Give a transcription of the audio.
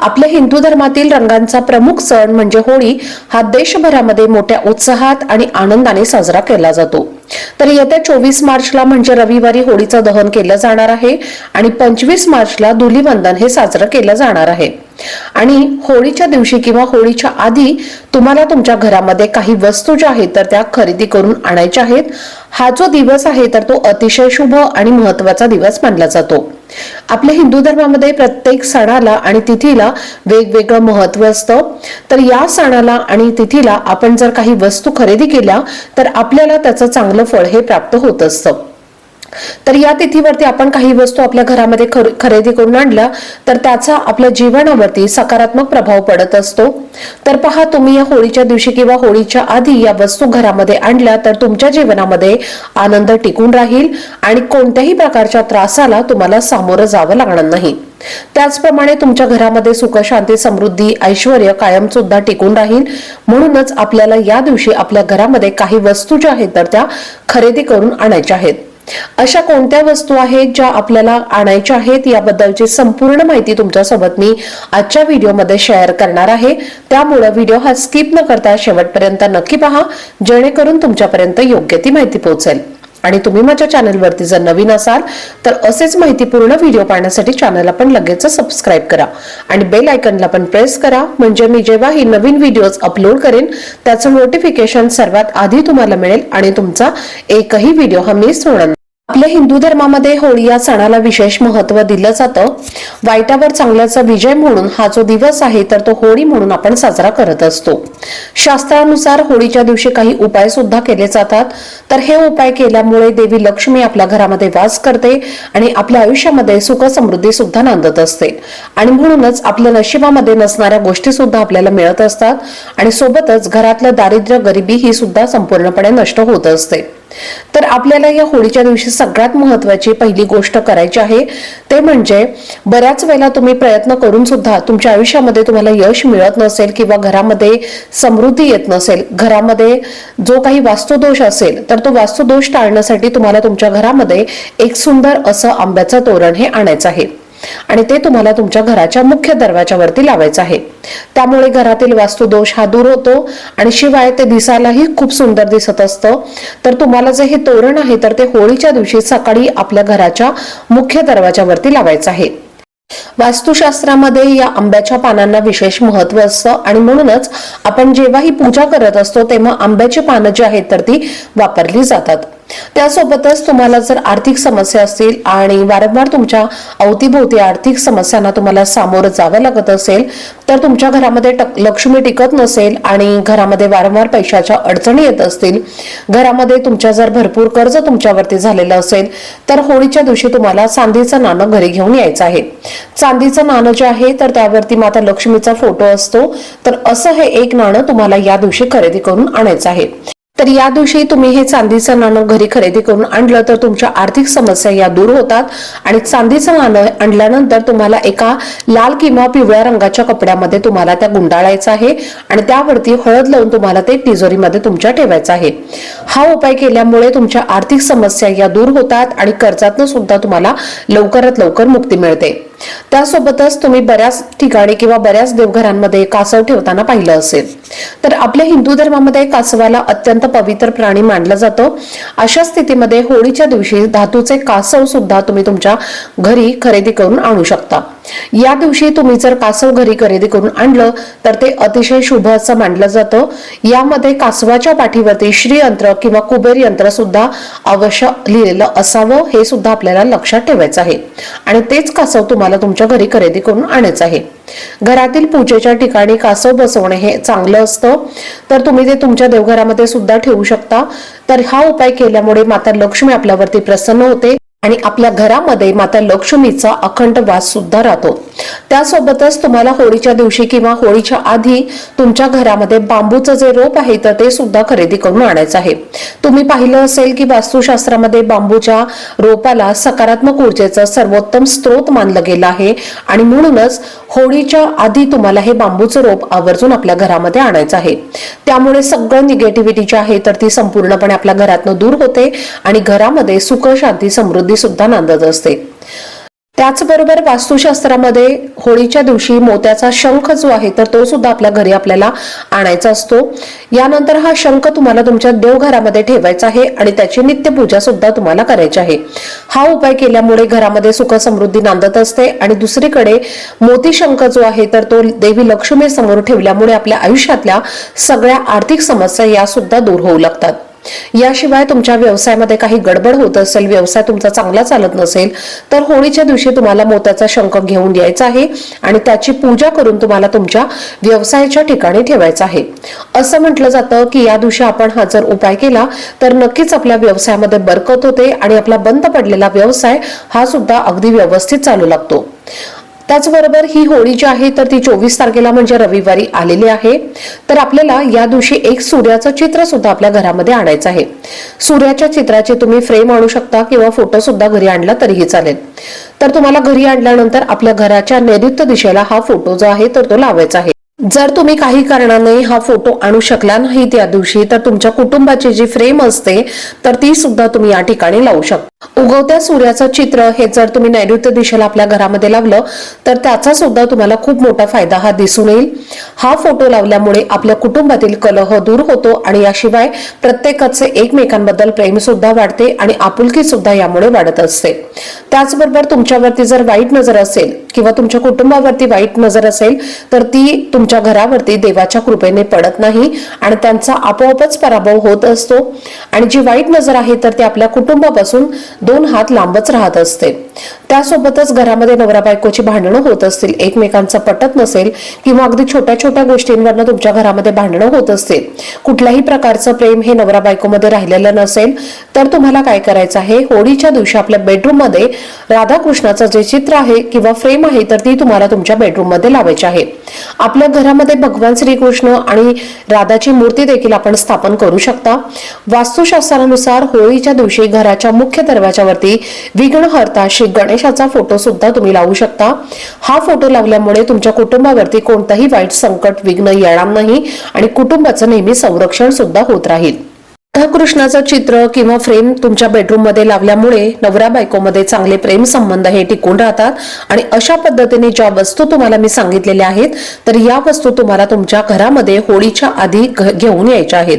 आपल्या हिंदू धर्मातील रंगांचा प्रमुख सण म्हणजे होळी हा देशभरामध्ये मोठ्या उत्साहात आणि आनंदाने साजरा केला जातो. तर येत्या चोवीस मार्चला म्हणजे रविवारी होळीचं दहन केलं जाणार आहे आणि पंचवीस मार्चला धुलीवंदन हे साजरं केलं जाणार आहे. आणि होळीच्या दिवशी किंवा होळीच्या आधी तुम्हाला तुमच्या घरामध्ये काही वस्तू ज्या आहेत तर त्या खरेदी करून आणायच्या आहेत. हा जो दिवस आहे तर तो अतिशय शुभ आणि महत्त्वाचा दिवस मानला जातो. आपल्या हिंदू धर्मामध्ये प्रत्येक सणाला आणि तिथीला वेगवेगळं महत्त्व असतं. तर या सणाला आणि तिथीला आपण जर काही वस्तू खरेदी केल्या तर आपल्याला त्याचं चांगलं फळ हे प्राप्त होत असतं. तर या तिथीवरती आपण काही वस्तू आपल्या घरामध्ये खरेदी करून आणल्या तर त्याचा आपल्या जीवनावरती सकारात्मक प्रभाव पडत असतो. तर पहा तुम्ही या होळीच्या दिवशी किंवा होळीच्या आधी या वस्तू घरामध्ये आणल्या तर तुमच्या जीवनामध्ये आनंद टिकून राहील आणि कोणत्याही प्रकारच्या त्रासाला तुम्हाला सामोरं जावं लागणार नाही. त्याचप्रमाणे तुमच्या घरामध्ये सुख शांती समृद्धी ऐश्वर कायम सुद्धा टिकून राहील. म्हणूनच आपल्याला या दिवशी आपल्या घरामध्ये काही वस्तू ज्या आहेत तर त्या खरेदी करून आणायच्या आहेत. अशा कोणत्या वस्तू आहेत ज्या आपल्याला आणायच्या आहेत याबद्दलची संपूर्ण माहिती तुमच्यासोबत मी आजच्या व्हिडिओमध्ये शेअर करणार आहे. त्यामुळे व्हिडिओ हा स्किप न करता शेवटपर्यंत नक्की पहा जेणेकरून तुमच्यापर्यंत योग्य ती माहिती पोहोचेल. आणि तुम्ही माझ्या चॅनलवरती जर नवीन असाल तर असेच माहितीपूर्ण व्हिडिओ पाहण्यासाठी चॅनलला पण लगेच सबस्क्राईब करा. आणि बेल आयकनला पण प्रेस करा म्हणजे मी जेव्हा ही नवीन व्हिडिओज अपलोड करेन त्याचं नोटिफिकेशन सर्वात आधी तुम्हाला मिळेल आणि तुमचा एकही व्हिडिओ हा मिस होणार आपल्या हिंदू धर्मामध्ये होळी या सणाला विशेष महत्त्व दिलं जातं. वाईटावर चांगल्याचा विजय म्हणून हा जो दिवस आहे तर तो होळी म्हणून आपण साजरा करत असतो. शास्त्रानुसार होळीच्या दिवशी काही उपाय सुद्धा केले जातात. तर हे उपाय केल्यामुळे देवी लक्ष्मी आपल्या घरामध्ये वास करते आणि आपल्या आयुष्यामध्ये सुख समृद्धी सुद्धा नांदत असते. आणि म्हणूनच आपल्या नशिबामध्ये नसणाऱ्या गोष्टी सुद्धा आपल्याला मिळत असतात आणि सोबतच घरातलं दारिद्र्य गरिबी ही सुद्धा संपूर्णपणे नष्ट होत असते. तर आपल्याला या होळीच्या दिवशी सगळ्यात महत्वाची पहिली गोष्ट करायची आहे ते म्हणजे बऱ्याच वेळेला तुम्ही प्रयत्न करून सुद्धा तुमच्या आयुष्यामध्ये तुम्हाला यश मिळत नसेल किंवा घरामध्ये समृद्धी येत नसेल घरामध्ये जो काही वास्तुदोष असेल तर तो वास्तुदोष टाळण्यासाठी तुम्हाला तुमच्या घरामध्ये एक सुंदर असं आंब्याचं तोरण हे आणायचं आहे. आणि ते तुम्हाला तुमच्या घराच्या मुख्य दरवाजावरती लावायचं आहे. त्यामुळे घरातील वास्तुदोष हा दूर होतो आणि शिवाय ते दिसायलाही खूप सुंदर दिसत असतं. तर तुम्हाला जे हे तोरण आहे तर ते होळीच्या दिवशी सकाळी आपल्या घराच्या मुख्य दरवाजावरती लावायचं आहे. वास्तुशास्त्रामध्ये या आंब्याच्या पानांना विशेष महत्त्व असतं आणि म्हणूनच आपण जेव्हा ही पूजा करत असतो तेव्हा आंब्याची पानं जी आहेत तर ती वापरली जातात. त्यासोबतच तुम्हाला जर आर्थिक समस्या असतील आणि वारंवार तुमच्या अवतीभोवती आर्थिक समस्यांना तुम्हाला सामोरं जावं लागत असेल तर तुमच्या घरामध्ये लक्ष्मी टिकत नसेल आणि घरामध्ये वारंवार पैशाच्या अडचणी येत असतील घरामध्ये तुमच्या जर भरपूर कर्ज तुमच्यावरती झालेलं असेल तर होळीच्या दिवशी तुम्हाला चांदीचं नाणं घरी घेऊन यायचं आहे. चांदीचं नाणं जे आहे तर त्यावरती माता लक्ष्मीचा फोटो असतो तर असं हे एक नाणं तुम्हाला या दिवशी खरेदी करून आणायचं आहे. तर या दिवशी तुम्ही हे चांदीचं नाणं घरी खरेदी करून आणलं तर तुमच्या आर्थिक समस्या या दूर होतात. आणि चांदीचं नाणं आणल्यानंतर तुम्हाला एका लाल किंवा पिवळ्या रंगाच्या कपड्यामध्ये तुम्हाला त्या गुंडाळायचं आहे. आणि त्यावरती हळद लावून तुम्हाला ते तिजोरीमध्ये तुमच्या ठेवायचं आहे. हा उपाय केल्यामुळे तुमच्या आर्थिक समस्या या दूर होतात आणि कर्जातनं सुद्धा तुम्हाला लवकरात लवकर मुक्ती मिळते. त्यासोबतच तुम्ही बऱ्याच ठिकाणी किंवा बऱ्याच देवघरांमध्ये कासव ठेवताना पाहिलं असेल. तर आपल्या हिंदू धर्मामध्ये कासवाला अत्यंत पवित्र प्राणी मानलं जातं. अशा स्थितीमध्ये होळीच्या दिवशी धातूचे कासव सुद्धा तुम्ही तुमच्या घरी खरेदी करून आणू शकता. या दिवशी तुम्ही जर कासव घरी खरेदी करून आणलं तर ते अतिशय शुभ असं मानलं जातं. यामध्ये कासवाच्या पाठीवरती श्रीयंत्र किंवा कुबेर यंत्र सुद्धा अवश्य लिहिलेलं असावं हे सुद्धा आपल्याला लक्षात ठेवायचं आहे. आणि तेच कासव तुम्हाला तुमच्या घरी खरेदी करून आणायचं आहे. घरातील पूजेच्या ठिकाणी कासव बसवणे हे चांगलं असतं. तर तुम्ही ते तुमच्या देवघरामध्ये सुद्धा ठेवू शकता. तर हा उपाय केल्यामुळे माता लक्ष्मी आपल्यावरती प्रसन्न होते. आणि आपल्या घरामध्ये माता लक्ष्मीचा अखंड वास सुद्धा राहतो. त्यासोबतच तुम्हाला होळीच्या दिवशी किंवा होळीच्या आधी तुमच्या घरामध्ये बांबूचं जे रोप आहे तर ते सुद्धा खरेदी करून आणायचं आहे. तुम्ही पाहिलं असेल की वास्तुशास्त्रामध्ये बांबूच्या रोपाला सकारात्मक ऊर्जेचं सर्वोत्तम स्रोत मानलं गेलं आहे आणि म्हणूनच होळीच्या आधी तुम्हाला हे बांबूचं रोप आवर्जून आपल्या घरामध्ये आणायचं आहे. त्यामुळे सगळं निगेटिव्हिटी जी आहे तर ती संपूर्णपणे आपल्या घरातनं दूर होते आणि घरामध्ये सुख शांती समृद्धी सुद्धा नांदत असते. त्याचबरोबर वास्तुशास्त्रामध्ये होळीच्या दिवशी मोत्याचा शंख जो आहे तर तो सुद्धा आपल्या घरी आपल्याला आणायचा असतो. यानंतर हा शंख तुम्हाला तुमच्या देवघरामध्ये ठेवायचा आहे आणि त्याची नित्यपूजा सुद्धा तुम्हाला करायची आहे. हा उपाय केल्यामुळे घरामध्ये सुख समृद्धी नांदत असते आणि दुसरीकडे मोती शंख जो आहे तर तो देवी लक्ष्मी समोर ठेवल्यामुळे आपल्या आयुष्यातल्या सगळ्या आर्थिक समस्या या सुद्धा दूर होऊ लागतात. याशिवाय तुमच्या व्यवसायामध्ये काही गडबड होत असेल व्यवसाय तुमचा चांगला चालत नसेल तर होळीच्या दिवशी तुम्हाला मोत्याचा शंख घेऊन यायचा आहे आणि त्याची पूजा करून तुम्हाला तुमच्या व्यवसायाच्या ठिकाणी ठेवायचा आहे. असं म्हटलं जातं की या दिवशी आपण हा जर उपाय केला तर नक्कीच आपल्या व्यवसायामध्ये बरकत होते आणि आपला बंद पडलेला व्यवसाय हा सुद्धा अगदी व्यवस्थित चालू लागतो. त्याचबरोबर ही होळी जी आहे तर ती चोवीस तारखेला म्हणजे रविवारी आलेली आहे. तर आपल्याला या दिवशी एक सूर्याचं चित्र सुद्धा आपल्या घरामध्ये आणायचं आहे. सूर्याच्या चित्राचे तुम्ही फ्रेम आणू शकता किंवा फोटो सुद्धा घरी आणला तरीही चालेल. तर तुम्हाला घरी आणल्यानंतर आपल्या घराच्या नैऋत्य दिशेला हा फोटो जो आहे तर तो लावायचा आहे. जर तुम्ही काही कारणाने हा फोटो आणू शकला नाही त्या दिवशी तर तुमच्या कुटुंबाची जी फ्रेम असते तर ती सुद्धा तुम्ही या ठिकाणी लावू शकता. उगवत्या सूर्याचं चित्र हे जर तुम्ही नैऋत्य दिशेला आपल्या घरामध्ये लावलं तर त्याचा सुद्धा तुम्हाला खूप मोठा फायदा हा दिसून येईल. हा फोटो लावल्यामुळे आपल्या कुटुंबातील कलह दूर होतो आणि याशिवाय प्रत्येकाचे एकमेकांबद्दल प्रेम सुद्धा वाढते आणि आपुलकी सुद्धा यामुळे वाढत असते. त्याचबरोबर तुमच्यावरती जर वाईट नजर असेल किंवा तुमच्या कुटुंबावरती वाईट नजर असेल तर ती तुमच्या घरावरती देवाच्या कृपेने पडत नाही आणि त्यांचा आपोआपच पराभव होत असतो. आणि जी वाईट नजर आहे तर ती आपल्या कुटुंबापासून दोन हात लांबच राहत असते. त्यासोबतच घरामध्ये नवरा बायकोची भांडणं होत असतील एकमेकांचं पटत नसेल किंवा अगदी छोट्या छोट्या गोष्टींवरनं तुमच्या घरामध्ये भांडणं होत असतील कुठल्याही प्रकारचं प्रेम हे नवरा बायकोमध्ये राहिलेलं नसेल तर तुम्हाला काय करायचं आहे? होळीच्या दिवशी आपल्या बेडरूममध्ये राधाकृष्णाचं जे चित्र आहे किंवा फ्रेम आहे तर ती तुम्हाला तुमच्या बेडरूममध्ये लावायची आहे. आपल्या घरामध्ये भगवान श्रीकृष्ण आणि राधाची मूर्ती देखील आपण स्थापन करू शकता. वास्तुशास्त्रानुसार होळीच्या दिवशी घराच्या मुख्य दरवाजावरती विघ्नहर्ता श्री गणेशाचा फोटो सुद्धा तुम्ही लावू शकता. हा फोटो लावल्यामुळे तुमच्या कुटुंबावरती कोणताही वाईट संकट विघ्न येणार नाही आणि कुटुंबाचं नेहमी संरक्षण सुद्धा होत राहील. राधाकृष्णाचं चित्र किंवा फ्रेम तुमच्या बेडरूममध्ये लावल्यामुळे नवरा बायकोमध्ये चांगले प्रेम संबंध हे टिकून राहतात आणि अशा पद्धतीने ज्या वस्तू तुम्हाला मी सांगितलेल्या आहेत तर या वस्तू तुम्हाला तुमच्या घरामध्ये होळीच्या आधी घेऊन यायच्या आहेत.